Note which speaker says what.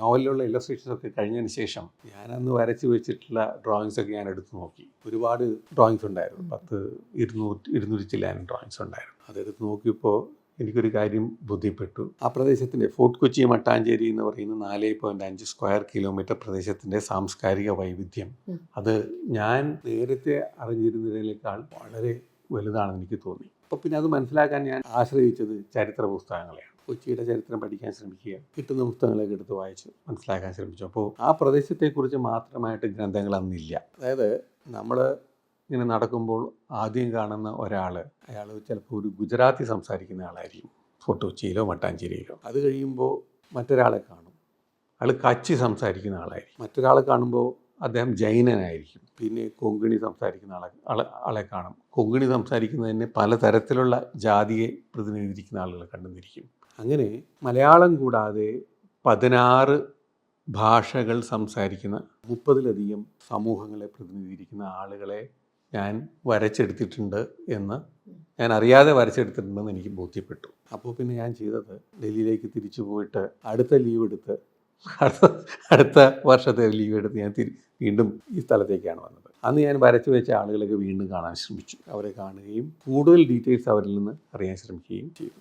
Speaker 1: നോവലിലുള്ള illustrations ഒക്കെ കഴിഞ്ഞതിന് ശേഷം ഞാനന്ന് വരച്ച് വെച്ചിട്ടുള്ള ഡ്രോയിങ്സ് ഒക്കെ ഞാൻ എടുത്തു നോക്കി. ഒരുപാട് ഡ്രോയിങ്സ് ഉണ്ടായിരുന്നു. പത്ത് ഇരുന്നൂറ്റി ഇരുന്നൂറ്റി ചില്ലാനും ഡ്രോയിങ്സ് ഉണ്ടായിരുന്നു. അതെടുത്ത് നോക്കിയപ്പോൾ എനിക്കൊരു കാര്യം ബുദ്ധിപ്പെട്ടു ആ പ്രദേശത്തിന്റെ ഫോർട്ട് കൊച്ചി മട്ടാഞ്ചേരി എന്ന് പറയുന്ന നാല് പോയിന്റ് അഞ്ച് സ്ക്വയർ കിലോമീറ്റർ പ്രദേശത്തിന്റെ സാംസ്കാരിക വൈവിധ്യം. അത് ഞാൻ നേരത്തെ അറിഞ്ഞിരുന്നതിനേക്കാൾ വളരെ വലുതാണെന്ന് എനിക്ക് തോന്നി. അപ്പോൾ പിന്നെ അത് മനസ്സിലാക്കാൻ ഞാൻ ആശ്രയിച്ചത് ചരിത്ര പുസ്തകങ്ങളെയാണ്. കൊച്ചിയുടെ ചരിത്രം പഠിക്കാൻ ശ്രമിക്കുക കിട്ടുന്ന പുസ്തകങ്ങളൊക്കെ എടുത്ത് വായിച്ച് മനസ്സിലാക്കാൻ ശ്രമിച്ചു. അപ്പോൾ ആ പ്രദേശത്തെക്കുറിച്ച് മാത്രമായിട്ട് ഗ്രന്ഥങ്ങൾ അന്നില്ല. അതായത് നമ്മൾ ഇങ്ങനെ നടക്കുമ്പോൾ ആദ്യം കാണുന്ന ഒരാൾ അയാൾ ചിലപ്പോൾ ഒരു ഗുജറാത്തി സംസാരിക്കുന്ന ആളായിരിക്കും. ഫോർട്ട് കൊച്ചിയിലോ മട്ടാഞ്ചേരിയിലോ. അത് കഴിയുമ്പോൾ മറ്റൊരാളെ കാണും. അയാൾ കച്ചി സംസാരിക്കുന്ന ആളായിരിക്കും. മറ്റൊരാളെ കാണുമ്പോൾ അദ്ദേഹം ജൈനനായിരിക്കും. പിന്നെ കൊങ്കിണി സംസാരിക്കുന്ന ആളെ ആളെ ആളെ കാണും. കൊങ്കിണി സംസാരിക്കുന്നതിന് പലതരത്തിലുള്ള ജാതിയെ പ്രതിനിധീകരിക്കുന്ന ആളുകളെ കണ്ടുനിരിക്കും അങ്ങനെ മലയാളം കൂടാതെ പതിനാറ് ഭാഷകൾ സംസാരിക്കുന്ന മുപ്പതിലധികം സമൂഹങ്ങളെ പ്രതിനിധീകരിക്കുന്ന ആളുകളെ ഞാൻ വരച്ചെടുത്തിട്ടുണ്ട് എന്ന് ഞാൻ അറിയാതെ വരച്ചെടുത്തിട്ടുണ്ടെന്ന് എനിക്ക് ബോധ്യപ്പെട്ടു. അപ്പോൾ പിന്നെ ഞാൻ ചെയ്തത് ഡൽഹിയിലേക്ക് തിരിച്ചു പോയിട്ട് അടുത്ത ലീവ് എടുത്ത് അടുത്ത അടുത്ത വർഷത്തെ ലീവ് എടുത്ത് ഞാൻ തിരി വീണ്ടും ഈ സ്ഥലത്തേക്കാണ് വന്നത്. അന്ന് ഞാൻ വരച്ചു വെച്ച ആളുകളൊക്കെ വീണ്ടും കാണാൻ ശ്രമിച്ചു. അവരെ കാണുകയും കൂടുതൽ ഡീറ്റെയിൽസ് അവരിൽ നിന്ന് അറിയാൻ ശ്രമിക്കുകയും ചെയ്തു.